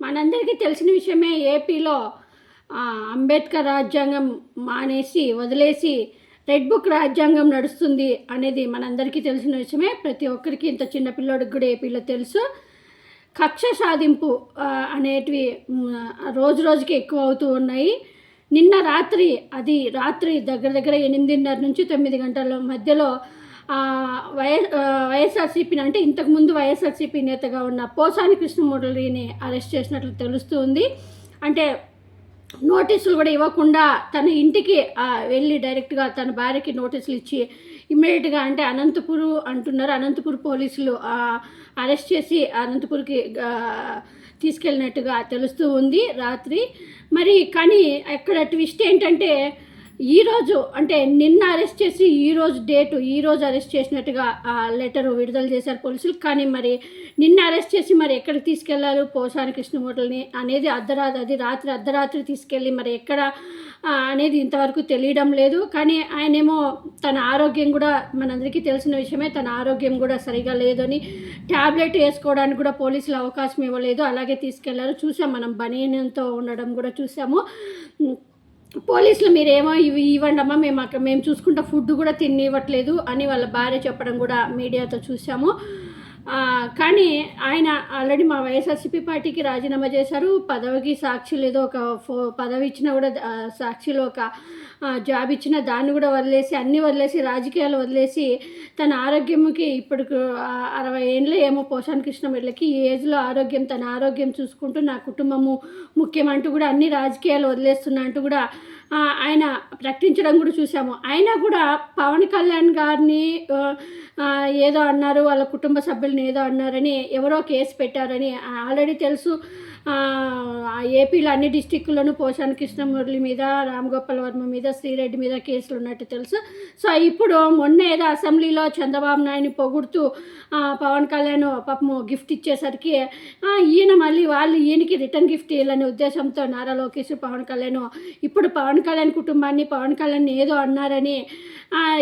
మనందరికీ తెలిసిన విషయమే ఏపీలో అంబేద్కర్ రాజ్యాంగం మానేసి వదిలేసి రెడ్ బుక్ రాజ్యాంగం నడుస్తుంది అనేది మనందరికీ తెలిసిన విషయమే. ప్రతి ఒక్కరికి ఇంత చిన్న పిల్లోడికి కూడా ఏపీలో తెలుసు. కక్ష సాధింపు అనేటివి రోజు రోజుకి ఎక్కువ అవుతూ ఉన్నాయి. నిన్న రాత్రి అది రాత్రి దగ్గర దగ్గర ఎనిమిదిన్నర నుంచి తొమ్మిది గంటల మధ్యలో వైఎస్ వై వైఎస్ఆర్సీపీని అంటే ఇంతకుముందు వైఎస్ఆర్సీపీ నేతగా ఉన్న పోసాని కృష్ణమురళిని అరెస్ట్ చేసినట్లు తెలుస్తుంది. అంటే నోటీసులు కూడా ఇవ్వకుండా తన ఇంటికి వెళ్ళి డైరెక్ట్గా తన భార్యకి నోటీసులు ఇచ్చి ఇమ్మీడియట్గా అంటే అనంతపూర్ అంటున్నారు. అనంతపూర్ పోలీసులు అరెస్ట్ చేసి అనంతపూర్కి తీసుకెళ్ళినట్టుగా తెలుస్తూ ఉంది రాత్రి. మరి కానీ అక్కడ ట్విస్ట్ ఏంటంటే ఈరోజు అంటే నిన్న అరెస్ట్ చేసి ఈరోజు డేటు ఈరోజు అరెస్ట్ చేసినట్టుగా ఆ లెటర్ విడుదల చేశారు పోలీసులు. కానీ మరి నిన్న అరెస్ట్ చేసి మరి ఎక్కడికి తీసుకెళ్ళారు? పోసాని కృష్ణమూర్తిని అనేది అర్ధరాత్రి అది రాత్రి అర్ధరాత్రి తీసుకెళ్ళి మరి ఎక్కడ అనేది ఇంతవరకు తెలియడం లేదు. కానీ ఆయనేమో తన ఆరోగ్యం కూడా మనందరికీ తెలిసిన విషయమే తన ఆరోగ్యం కూడా సరిగా లేదని ట్యాబ్లెట్ వేసుకోవడానికి కూడా పోలీసులు అవకాశం ఇవ్వలేదు. అలాగే తీసుకెళ్ళారు. చూసాం మనం బనీనంతో ఉండడం కూడా చూసాము. పోలీసులు మీరేమో ఇవి ఇవ్వండమ్మా మేము అక్కడ మేము చూసుకుంటా ఫుడ్ కూడా తినివ్వట్లేదు అని వాళ్ళ భార్య చెప్పడం కూడా మీడియాతో చూసాము. కానీ ఆయన ఆల్రెడీ మా వైఎస్ఆర్సీపీ పార్టీకి రాజీనామా చేశారు. పదవికి సాక్షులు ఏదో ఒక ఫో పదవి ఇచ్చినా కూడా సాక్షులు సాక్షిలో ఒక జాబ్ ఇచ్చిన దాన్ని కూడా వదిలేసి అన్నీ వదిలేసి రాజకీయాలు వదిలేసి తన ఆరోగ్యంకి ఇప్పుడు అరవై ఏళ్ళు ఏమో పోషాణకృష్ణ వీళ్ళకి ఈ ఏజ్లో ఆరోగ్యం తన ఆరోగ్యం చూసుకుంటూ నా కుటుంబము ముఖ్యమంటూ కూడా అన్ని రాజకీయాలు వదిలేస్తున్నా అంటూ కూడా ఆయన ప్రకటించడం కూడా చూసాము అయినా కూడా పవన్ కళ్యాణ్ గారిని ఏదో అన్నారు వాళ్ళ కుటుంబ సభ్యులని ఏదో అన్నారని ఎవరో కేసు పెట్టారని ఆల్రెడీ తెలుసు. ఏపీలో అన్ని డిస్టిక్లోనూ పోషాన్ కృష్ణమురళి మీద రామ్ గోపాల్ వర్మ మీద శ్రీరెడ్డి మీద కేసులు ఉన్నట్టు తెలుసు. సో ఇప్పుడు మొన్న ఏదో అసెంబ్లీలో చంద్రబాబు నాయుడిని పొగుడుతూ పవన్ కళ్యాణ్ పాపము గిఫ్ట్ ఇచ్చేసరికి ఈయన మళ్ళీ వాళ్ళు ఈయనకి రిటర్న్ గిఫ్ట్ ఇవ్వాలనే ఉద్దేశంతో నారా లోకేష్ పవన్ కళ్యాణ్ ఇప్పుడు పవన్ పవన్ కళ్యాణ్ కుటుంబాన్ని పవన్ కళ్యాణ్ ఏదో అన్నారని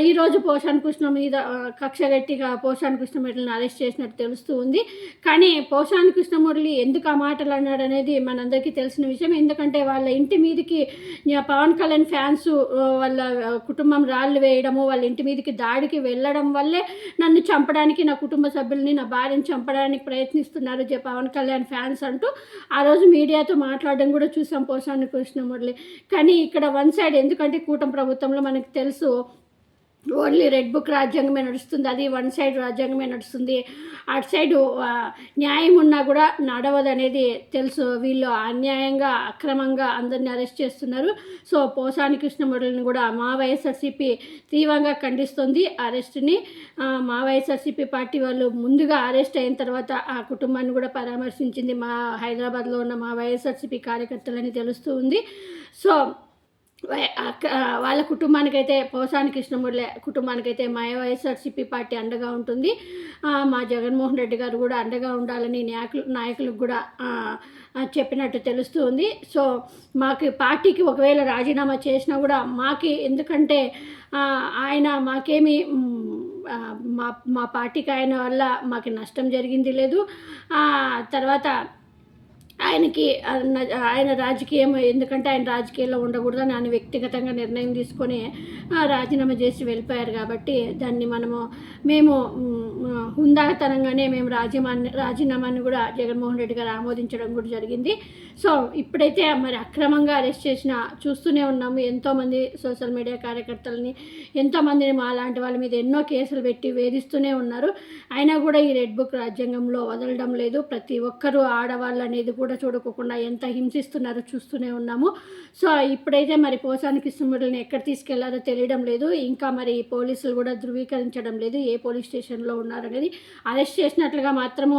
ఈరోజు పోషాన్ కృష్ణ మీద కక్ష గట్టిగా పోషాన్ కృష్ణమురళిని అరెస్ట్ చేసినట్టు తెలుస్తూ ఉంది. కానీ పోషాన్ కృష్ణమురళి ఎందుకు ఆ మాటలు అన్నాడు అనేది మనందరికీ తెలిసిన విషయం. ఎందుకంటే వాళ్ళ ఇంటి మీదకి పవన్ కళ్యాణ్ ఫ్యాన్స్ వాళ్ళ కుటుంబం రాళ్ళు వేయడము వాళ్ళ ఇంటి మీదకి దాడికి వెళ్ళడం వల్లే నన్ను చంపడానికి నా కుటుంబ సభ్యుల్ని నా భార్యని చంపడానికి ప్రయత్నిస్తున్నారు జే పవన్ కళ్యాణ్ ఫ్యాన్స్ అంటూ. ఆ రోజు మీడియాతో మాట్లాడడం కూడా చూసాం పోషాని కృష్ణమురళి కానీ ఇక్కడ వన్ సైడ్ ఎందుకంటే కూటమి ప్రభుత్వంలో మనకు తెలుసు ఓన్లీ రెడ్ బుక్ రాజ్యాంగమే నడుస్తుంది అది వన్ సైడ్ రాజ్యాంగమే నడుస్తుంది. అటు సైడు న్యాయం ఉన్నా కూడా నడవదు అనేది తెలుసు. వీళ్ళు అన్యాయంగా అక్రమంగా అందరిని అరెస్ట్ చేస్తున్నారు. సో పోసాని కృష్ణమురళిని కూడా మా వైఎస్ఆర్సీపీ తీవ్రంగా ఖండిస్తుంది అరెస్ట్ని. మా వైఎస్ఆర్సీపీ పార్టీ వాళ్ళు ముందుగా అరెస్ట్ అయిన తర్వాత ఆ కుటుంబాన్ని కూడా పరామర్శించింది మా హైదరాబాద్లో ఉన్న మా వైఎస్ఆర్సీపీ కార్యకర్తలని తెలుస్తూ ఉంది. సో వాళ్ళ కుటుంబానికైతే పోసాని కృష్ణమూర్తి కుటుంబానికైతే మా వైఎస్ఆర్సీపీ పార్టీ అండగా ఉంటుంది. మా జగన్మోహన్ రెడ్డి గారు కూడా అండగా ఉండాలని నాయకులు నాయకులకు కూడా చెప్పినట్టు తెలుస్తూ ఉంది సో మాకు పార్టీకి ఒకవేళ రాజీనామా చేసినా కూడా మాకి ఎందుకంటే ఆయన మాకేమి మా మా పార్టీకి ఆయన వల్ల మాకు నష్టం జరిగింది లేదు. తర్వాత ఆయనకి ఆయన రాజకీయం ఎందుకంటే ఆయన రాజకీయాల్లో ఉండకూడదని ఆయన వ్యక్తిగతంగా నిర్ణయం తీసుకొని రాజీనామా చేసి వెళ్ళిపోయారు కాబట్టి దాన్ని మనము మేము హుందాతనంగానే మేము రాజీనామాన్ని రాజీనామాని కూడా జగన్మోహన్ రెడ్డి గారు ఆమోదించడం కూడా జరిగింది. సో ఇప్పుడైతే మరి అక్రమంగా అరెస్ట్ చేసిన చూస్తూనే ఉన్నాము ఎంతోమంది సోషల్ మీడియా కార్యకర్తలని ఎంతోమందిని మా లాంటి వాళ్ళ మీద ఎన్నో కేసులు పెట్టి వేధిస్తూనే ఉన్నారు. అయినా కూడా ఈ రెడ్ బుక్ రాజ్యాంగంలో వదలడం లేదు. ప్రతి ఒక్కరూ ఆడవాళ్ళు అనేది కూడా చూడకోకుండా ఎంత హింసిస్తున్నారో చూస్తూనే ఉన్నాము. సో ఇప్పుడైతే మరి పోసానికి కృష్ణమురళిని ఎక్కడ తీసుకెళ్ళారో తెలియడం లేదు. ఇంకా మరి పోలీసులు కూడా ధృవీకరించడం లేదు. ఏ పోలీస్ స్టేషన్లో ఉన్నారనేది అరెస్ట్ చేసినట్లుగా మాత్రము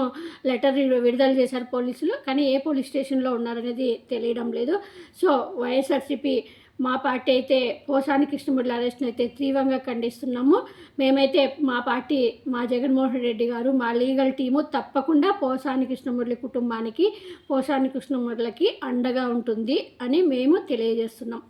లెటర్ విడుదల చేశారు పోలీసులు కానీ ఏ పోలీస్ స్టేషన్లో ఉన్నారనేది తెలియడం లేదు. సో వైఎస్ఆర్సీపీ మా పార్టీ అయితే పోసాని కృష్ణమూర్తి అరెస్ట్ని అయితే తీవ్రంగా ఖండిస్తున్నాము. మేమైతే మా పార్టీ మా జగన్మోహన్ రెడ్డి గారు మా లీగల్ టీము తప్పకుండా పోసాని కృష్ణమూర్తి కుటుంబానికి పోసాని కృష్ణమూర్తికి అండగా ఉంటుంది అని మేము తెలియజేస్తున్నాం.